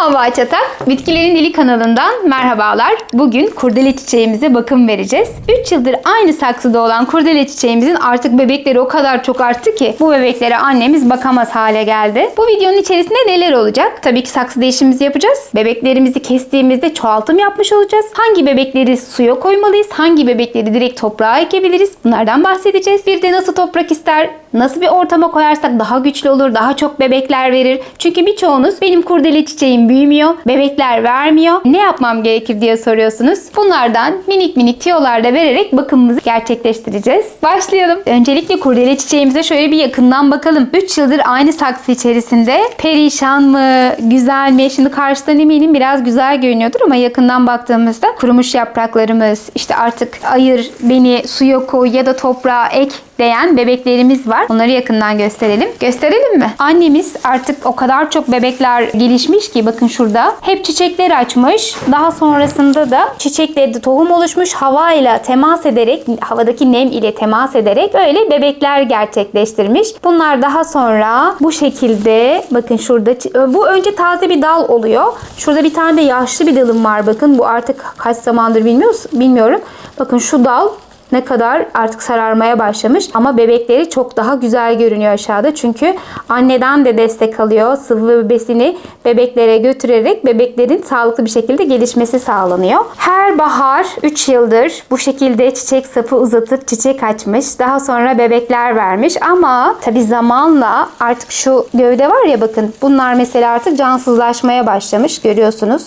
Havva Çatak, Bitkilerin Dili kanalından merhabalar. Bugün kurdele çiçeğimize bakım vereceğiz. 3 yıldır aynı saksıda olan kurdele çiçeğimizin artık bebekleri o kadar çok arttı ki bu bebeklere annemiz bakamaz hale geldi. Bu videonun içerisinde neler olacak? Tabii ki saksı değişimimizi yapacağız. Bebeklerimizi kestiğimizde çoğaltım yapmış olacağız. Hangi bebekleri suya koymalıyız? Hangi bebekleri direkt toprağa ekebiliriz? Bunlardan bahsedeceğiz. Bir de nasıl toprak ister? Nasıl bir ortama koyarsak daha güçlü olur, daha çok bebekler verir. Çünkü birçoğunuz benim kurdele çiçeğim büyümüyor, bebekler vermiyor. Ne yapmam gerekir diye soruyorsunuz. Bunlardan minik minik tiyolarda vererek bakımımızı gerçekleştireceğiz. Başlayalım. Öncelikle kurdele çiçeğimize şöyle bir yakından bakalım. 3 yıldır aynı saksı içerisinde perişan mı, güzel mi? Şimdi karşıdan eminim biraz güzel görünüyordur ama yakından baktığımızda kurumuş yapraklarımız, işte artık ayır, beni suya koy ya da toprağa ek diyen bebeklerimiz var. Onları yakından gösterelim. Gösterelim mi? Annemiz artık o kadar çok bebekler gelişmiş ki bakın şurada. Hep çiçekler açmış. Daha sonrasında da çiçeklerde tohum oluşmuş. Hava ile temas ederek, havadaki nem ile temas ederek böyle bebekler gerçekleştirmiş. Bunlar daha sonra bu şekilde bakın şurada bu önce taze bir dal oluyor. Şurada bir tane de yaşlı bir dalım var bakın. Bu artık kaç zamandır bilmiyoruz, bilmiyorum. Bakın şu dal ne kadar artık sararmaya başlamış ama bebekleri çok daha güzel görünüyor aşağıda. Çünkü anneden de destek alıyor. Sıvı besini bebeklere götürerek bebeklerin sağlıklı bir şekilde gelişmesi sağlanıyor. Her bahar 3 yıldır bu şekilde çiçek sapı uzatıp çiçek açmış. Daha sonra bebekler vermiş ama tabi zamanla artık şu gövde var ya bakın bunlar mesela artık cansızlaşmaya başlamış görüyorsunuz.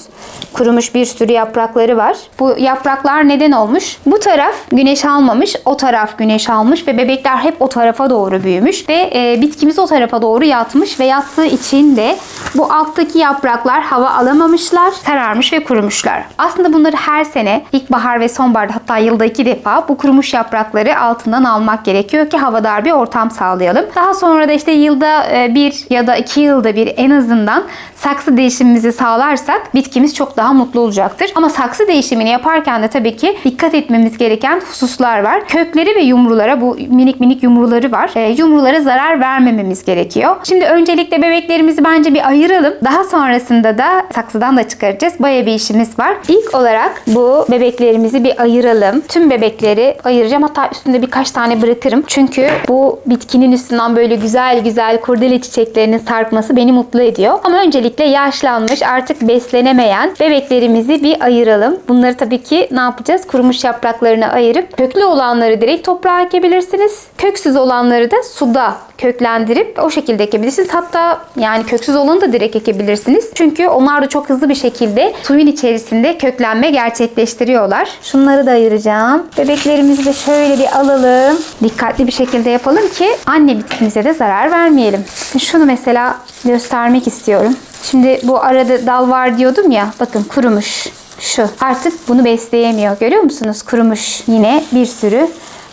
Kurumuş bir sürü yaprakları var. Bu yapraklar neden olmuş? Bu taraf güneş almamış, o taraf güneş almış ve bebekler hep o tarafa doğru büyümüş ve e, bitkimiz o tarafa doğru yatmış ve yattığı için de bu alttaki yapraklar hava alamamışlar, kararmış ve kurumuşlar. Aslında bunları her sene ilkbahar ve sonbaharda hatta yılda iki defa bu kurumuş yaprakları altından almak gerekiyor ki havadar bir ortam sağlayalım. Daha sonra da işte yılda e, bir ya da iki yılda bir en azından saksı değişimimizi sağlarsak bitkimiz çok daha mutlu olacaktır. Ama saksı değişimini yaparken de tabii ki dikkat etmemiz gereken hususlar var. Kökleri ve yumrulara bu minik minik yumruları var. E, yumrulara zarar vermememiz gerekiyor. Şimdi öncelikle bebeklerimizi bence bir ayıralım. Daha sonrasında da saksıdan da çıkaracağız. Baya bir işimiz var. İlk olarak bu bebeklerimizi bir ayıralım. Tüm bebekleri ayıracağım. Hatta üstünde birkaç tane bırakırım. Çünkü bu bitkinin üstünden böyle güzel güzel kurdele çiçeklerinin sarkması beni mutlu ediyor. Ama öncelikle yaşlanmış artık beslenemeyen bebeklerimizi bir ayıralım. Bunları tabii ki ne yapacağız? Kurumuş yapraklarını ayırıp köklü olanları direkt toprağa ekebilirsiniz. Köksüz olanları da suda köklendirip o şekilde ekebilirsiniz. Hatta yani köksüz olanı da direkt ekebilirsiniz. Çünkü onlar da çok hızlı bir şekilde suyun içerisinde köklenme gerçekleştiriyorlar. Şunları da ayıracağım. Bebeklerimizi de şöyle bir alalım. Dikkatli bir şekilde yapalım ki anne bitkimize de zarar vermeyelim. Şunu mesela göstermek istiyorum. Şimdi bu arada dal var diyordum ya. Bakın kurumuş. Şu. Artık bunu besleyemiyor. Görüyor musunuz? Kurumuş. Yine bir sürü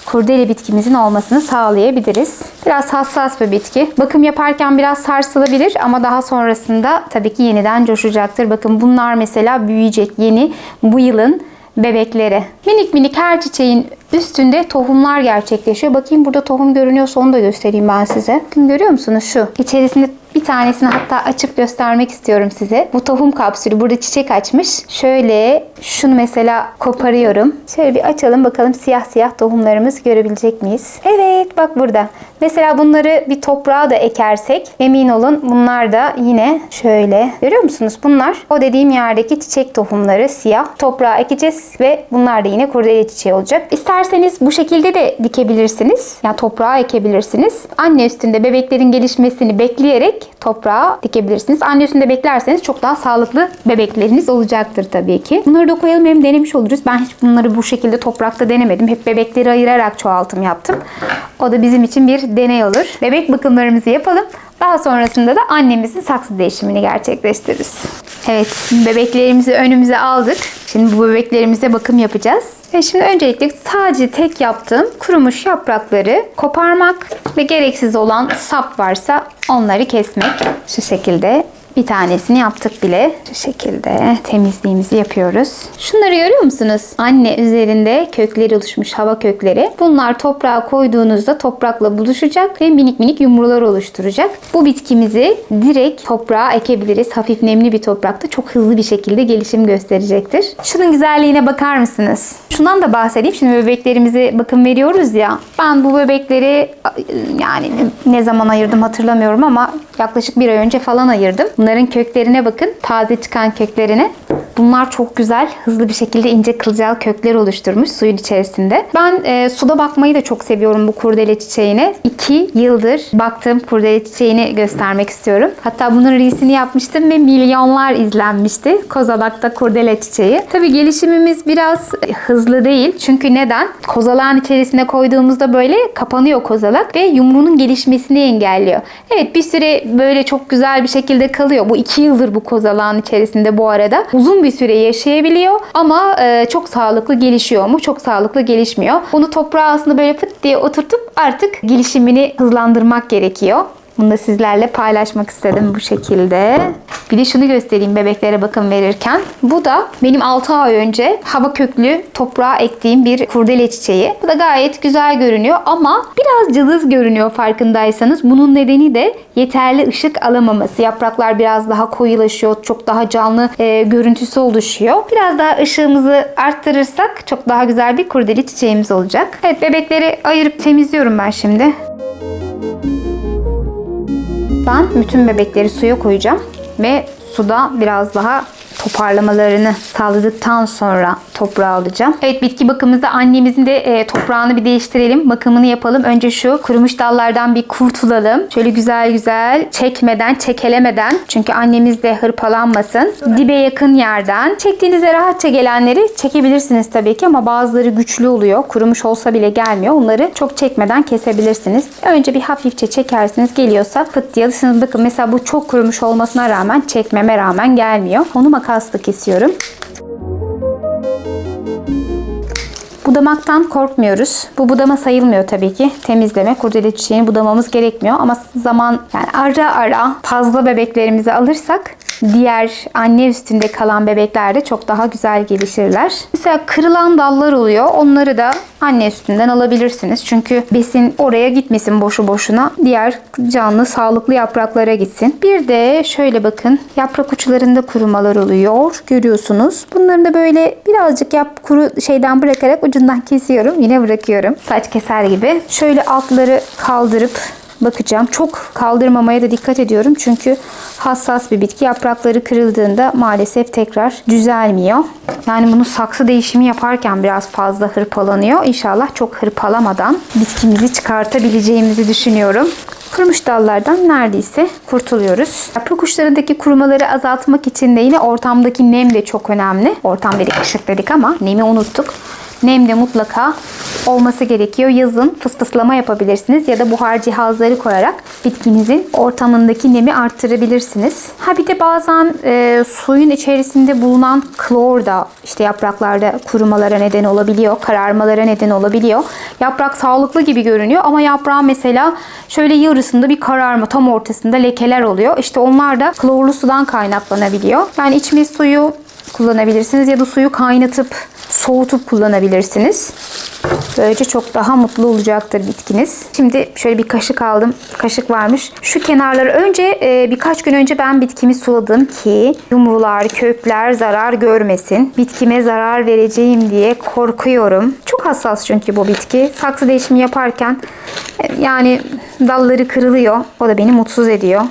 kurdele bitkimizin olmasını sağlayabiliriz. Biraz hassas bir bitki. Bakım yaparken biraz sarsılabilir ama daha sonrasında tabii ki yeniden coşacaktır. Bakın bunlar mesela büyüyecek yeni bu yılın bebekleri. Minik minik her çiçeğin üstünde tohumlar gerçekleşiyor. Bakayım burada tohum görünüyorsa onu da göstereyim ben size. Bakın görüyor musunuz şu? İçerisinde bir tanesini hatta açıp göstermek istiyorum size. Bu tohum kapsülü burada çiçek açmış. Şöyle şunu mesela koparıyorum. Şöyle bir açalım bakalım siyah siyah tohumlarımız görebilecek miyiz? Evet bak burada. Mesela bunları bir toprağa da ekersek emin olun bunlar da yine şöyle görüyor musunuz? Bunlar o dediğim yerdeki çiçek tohumları siyah. Toprağa ekeceğiz ve bunlar da yine kurdele çiçeği olacak. İsterseniz bu şekilde de dikebilirsiniz. Yani toprağa ekebilirsiniz. Anne üstünde bebeklerin gelişmesini bekleyerek toprağa dikebilirsiniz. Anne üstünde beklerseniz çok daha sağlıklı bebekleriniz olacaktır tabii ki. Bunları da koyalım hem denemiş oluruz. Ben hiç bunları bu şekilde toprakta denemedim. Hep bebekleri ayırarak çoğaltım yaptım. O da bizim için bir deney olur. Bebek bakımlarımızı yapalım. Daha sonrasında da annemizin saksı değişimini gerçekleştiririz. Evet, bebeklerimizi önümüze aldık. Şimdi bu bebeklerimize bakım yapacağız. Ve şimdi öncelikle sadece tek yaptığım kurumuş yaprakları koparmak ve gereksiz olan sap varsa onları kesmek. Şu şekilde Bir tanesini yaptık bile. Şu şekilde temizliğimizi yapıyoruz. Şunları görüyor musunuz? Anne üzerinde kökleri oluşmuş hava kökleri. Bunlar toprağa koyduğunuzda toprakla buluşacak ve minik minik yumrular oluşturacak. Bu bitkimizi direkt toprağa ekebiliriz. Hafif nemli bir toprakta çok hızlı bir şekilde gelişim gösterecektir. Şunun güzelliğine bakar mısınız? Şundan da bahsedeyim. Şimdi bebeklerimize bakım veriyoruz ya. Ben bu bebekleri yani ne zaman ayırdım hatırlamıyorum ama yaklaşık bir ay önce falan ayırdım. Bunların köklerine bakın. Taze çıkan köklerine. Bunlar çok güzel, hızlı bir şekilde ince kılcal kökler oluşturmuş suyun içerisinde. Ben e, suda bakmayı da çok seviyorum bu kurdele çiçeğine. İki yıldır baktığım kurdele çiçeğini göstermek istiyorum. Hatta bunun reelsini yapmıştım ve milyonlar izlenmişti. Kozalak'ta kurdele çiçeği. Tabii gelişimimiz biraz hızlı değil. Çünkü neden? Kozalağın içerisine koyduğumuzda böyle kapanıyor kozalak ve yumruğunun gelişmesini engelliyor. Evet bir süre böyle çok güzel bir şekilde kalıyor. Bu iki yıldır bu kozalağın içerisinde bu arada. Uzun bir süre yaşayabiliyor ama e, çok sağlıklı gelişiyor mu? Çok sağlıklı gelişmiyor. Bunu toprağa aslında böyle fıt diye oturtup artık gelişimini hızlandırmak gerekiyor. Bunu da sizlerle paylaşmak istedim bu şekilde. Bir de şunu göstereyim bebeklere bakım verirken. Bu da benim 6 ay önce hava köklü toprağa ektiğim bir kurdele çiçeği. Bu da gayet güzel görünüyor ama biraz cılız görünüyor farkındaysanız. Bunun nedeni de yeterli ışık alamaması. Yapraklar biraz daha koyulaşıyor. Çok daha canlı e, görüntüsü oluşuyor. Biraz daha ışığımızı arttırırsak çok daha güzel bir kurdele çiçeğimiz olacak. Evet bebekleri ayırıp temizliyorum ben şimdi. Ben bütün bebekleri suya koyacağım ve suda biraz daha toparlamalarını sağladıktan sonra toprağa alacağım. Evet bitki bakımımızda annemizin de e, toprağını bir değiştirelim. Bakımını yapalım. Önce şu kurumuş dallardan bir kurtulalım. Şöyle güzel güzel çekmeden, çekelemeden. Çünkü annemiz de hırpalanmasın. Dibe yakın yerden. Çektiğinizde rahatça gelenleri çekebilirsiniz tabii ki ama bazıları güçlü oluyor. Kurumuş olsa bile gelmiyor. Onları çok çekmeden kesebilirsiniz. Önce bir hafifçe çekersiniz. Geliyorsa pıt diye alışınız. Bakın mesela bu çok kurumuş olmasına rağmen çekmeme rağmen gelmiyor. Onu makasla kesiyorum. Budamaktan korkmuyoruz. Bu budama sayılmıyor tabii ki. Temizleme, kurdele çiçeğini budamamız gerekmiyor. Ama zaman yani ara ara fazla bebeklerimizi alırsak diğer anne üstünde kalan bebeklerde çok daha güzel gelişirler. Mesela kırılan dallar oluyor. Onları da anne üstünden alabilirsiniz. Çünkü besin oraya gitmesin boşu boşuna. Diğer canlı, sağlıklı yapraklara gitsin. Bir de şöyle bakın. Yaprak uçlarında kurumalar oluyor. Görüyorsunuz. Bunları da böyle birazcık yap kuru şeyden bırakarak ucundan kesiyorum. Yine bırakıyorum. Saç keser gibi. Şöyle altları kaldırıp bakacağım. Çok kaldırmamaya da dikkat ediyorum. Çünkü hassas bir bitki. Yaprakları kırıldığında maalesef tekrar düzelmiyor. Yani bunu saksı değişimi yaparken biraz fazla hırpalanıyor. İnşallah çok hırpalamadan bitkimizi çıkartabileceğimizi düşünüyorum. Kurumuş dallardan neredeyse kurtuluyoruz. Yaprak uçlarındaki kurumaları azaltmak için de yine ortamdaki nem de çok önemli. Ortam dedik, ışık dedik ama nemi unuttuk. Nem de mutlaka olması gerekiyor. Yazın fısfıslama yapabilirsiniz ya da buhar cihazları koyarak bitkinizin ortamındaki nemi arttırabilirsiniz. Ha bir de bazen e, suyun içerisinde bulunan klor da işte yapraklarda kurumalara neden olabiliyor, kararmalara neden olabiliyor. Yaprak sağlıklı gibi görünüyor ama yaprağın mesela şöyle yarısında bir kararma, tam ortasında lekeler oluyor. İşte onlar da klorlu sudan kaynaklanabiliyor. Yani içme suyu kullanabilirsiniz ya da suyu kaynatıp soğutup kullanabilirsiniz. Böylece çok daha mutlu olacaktır bitkiniz. Şimdi şöyle bir kaşık aldım. Kaşık varmış. Şu kenarları önce e, birkaç gün önce ben bitkimi suladım ki yumrular, kökler zarar görmesin. Bitkime zarar vereceğim diye korkuyorum. Çok hassas çünkü bu bitki. Saksı değişimi yaparken e, yani dalları kırılıyor. O da beni mutsuz ediyor.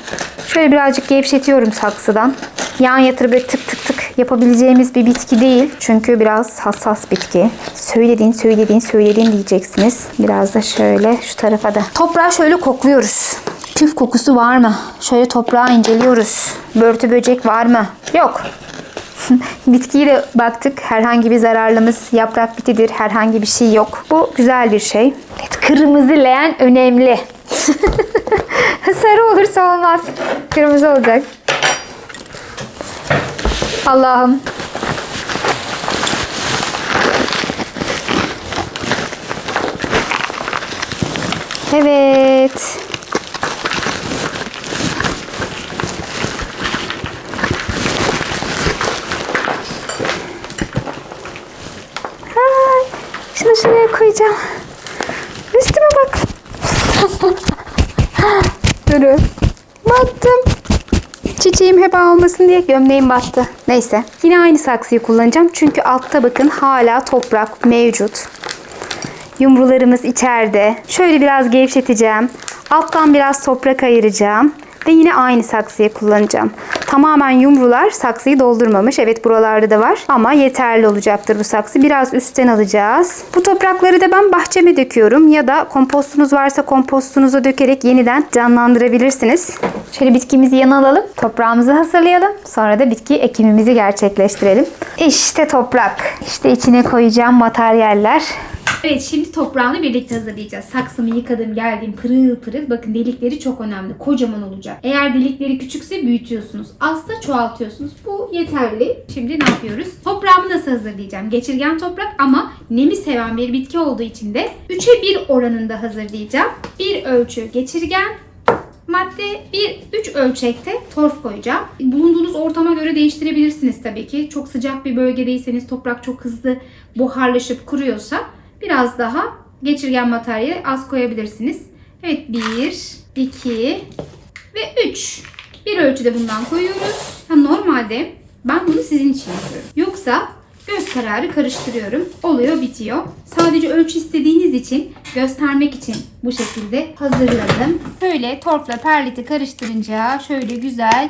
Şöyle birazcık gevşetiyorum saksıdan. Yan yatırıp tık tık tık yapabileceğimiz bir bitki değil. Çünkü biraz hassas bitki. Söylediğin, söylediğin, söylediğin diyeceksiniz. Biraz da şöyle şu tarafa da. Toprağı şöyle kokluyoruz. Küf kokusu var mı? Şöyle toprağı inceliyoruz. Börtü böcek var mı? Yok. Bitkiye de baktık. Herhangi bir zararlımız, yaprak bitidir. Herhangi bir şey yok. Bu güzel bir şey. Evet, kırmızı leğen önemli. Sarı olursa olmaz. Kırmızı olacak. Allah'ım. Evet. Hay. Şunu şuraya koyacağım. Durun. Battım. Çiçeğim heba olmasın diye gömleğim battı. Neyse. Yine aynı saksıyı kullanacağım. Çünkü altta bakın hala toprak mevcut. Yumrularımız içeride. Şöyle biraz gevşeteceğim. Alttan biraz toprak ayıracağım. Ve yine aynı saksıyı kullanacağım. Tamamen yumrular saksıyı doldurmamış. Evet buralarda da var ama yeterli olacaktır bu saksı. Biraz üstten alacağız. Bu toprakları da ben bahçeme döküyorum. Ya da kompostunuz varsa kompostunuza dökerek yeniden canlandırabilirsiniz. Şöyle bitkimizi yana alalım. Toprağımızı hazırlayalım. Sonra da bitki ekimimizi gerçekleştirelim. İşte toprak. İşte içine koyacağım materyaller. Evet şimdi toprağını birlikte hazırlayacağız. Saksımı yıkadım geldim pırıl pırıl. Bakın delikleri çok önemli. Kocaman olacak. Eğer delikleri küçükse büyütüyorsunuz. Azsa çoğaltıyorsunuz. Bu yeterli. Şimdi ne yapıyoruz? Toprağımı nasıl hazırlayacağım? Geçirgen toprak ama nemi seven bir bitki olduğu için de 3'e 1 oranında hazırlayacağım. Bir ölçü geçirgen, Madde 1 3 ölçekte torf koyacağım. Bulunduğunuz ortama göre değiştirebilirsiniz tabii ki. Çok sıcak bir bölgedeyseniz toprak çok hızlı buharlaşıp kuruyorsa biraz daha geçirgen materyali az koyabilirsiniz. Evet 1 2 ve 3. Bir ölçüde bundan koyuyoruz. Ha, normalde ben bunu sizin için yapıyorum. Yoksa göz kararı karıştırıyorum. Oluyor bitiyor. Sadece ölçü istediğiniz için göstermek için bu şekilde hazırladım. Böyle torfla perliti karıştırınca şöyle güzel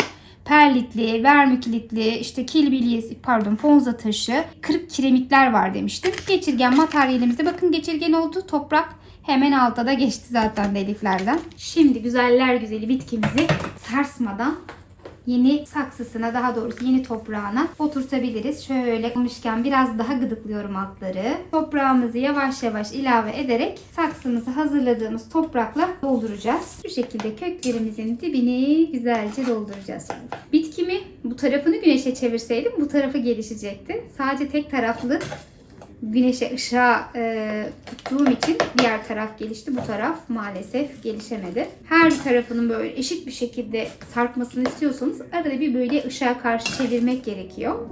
perlitli, vermikülitli, işte kilbilye, pardon ponza taşı, kırık kiremitler var demiştim. Geçirgen materyalimizde bakın geçirgen oldu. Toprak hemen altta da geçti zaten deliklerden. Şimdi güzeller güzeli bitkimizi sarsmadan yeni saksısına daha doğrusu yeni toprağına oturtabiliriz. Şöyle olmuşken biraz daha gıdıklıyorum altları. Toprağımızı yavaş yavaş ilave ederek saksımızı hazırladığımız toprakla dolduracağız. Bu şekilde köklerimizin dibini güzelce dolduracağız. Bitkimi bu tarafını güneşe çevirseydim bu tarafı gelişecekti. Sadece tek taraflı güneşe ışığa e, tuttuğum için diğer taraf gelişti. Bu taraf maalesef gelişemedi. Her tarafının böyle eşit bir şekilde sarkmasını istiyorsanız arada bir böyle ışığa karşı çevirmek gerekiyor.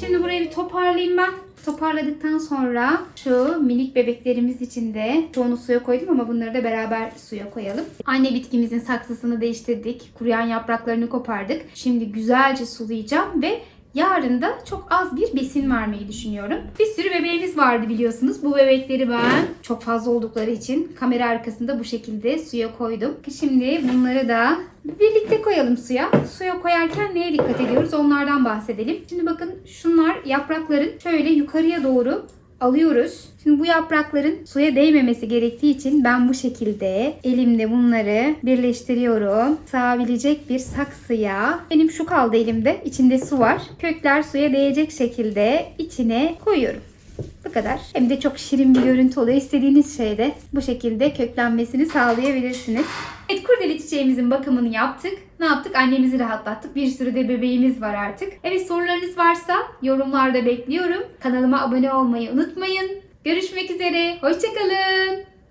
Şimdi burayı bir toparlayayım ben. Toparladıktan sonra şu minik bebeklerimiz için de çoğunu suya koydum ama bunları da beraber suya koyalım. Anne bitkimizin saksısını değiştirdik. Kuruyan yapraklarını kopardık. Şimdi güzelce sulayacağım ve Yarın da çok az bir besin vermeyi düşünüyorum. Bir sürü bebeğimiz vardı biliyorsunuz. Bu bebekleri ben çok fazla oldukları için kamera arkasında bu şekilde suya koydum. Şimdi bunları da birlikte koyalım suya. Suya koyarken neye dikkat ediyoruz onlardan bahsedelim. Şimdi bakın şunlar yaprakların şöyle yukarıya doğru alıyoruz. Şimdi bu yaprakların suya değmemesi gerektiği için ben bu şekilde elimde bunları birleştiriyorum. Sığabilecek bir saksıya. Benim şu kaldı elimde. İçinde su var. Kökler suya değecek şekilde içine koyuyorum. Bu kadar. Hem de çok şirin bir görüntü oluyor. İstediğiniz şeyde bu şekilde köklenmesini sağlayabilirsiniz. Evet kurdele çiçeğimizin bakımını yaptık. Ne yaptık? Annemizi rahatlattık. Bir sürü de bebeğimiz var artık. Evet sorularınız varsa yorumlarda bekliyorum. Kanalıma abone olmayı unutmayın. Görüşmek üzere. Hoşçakalın.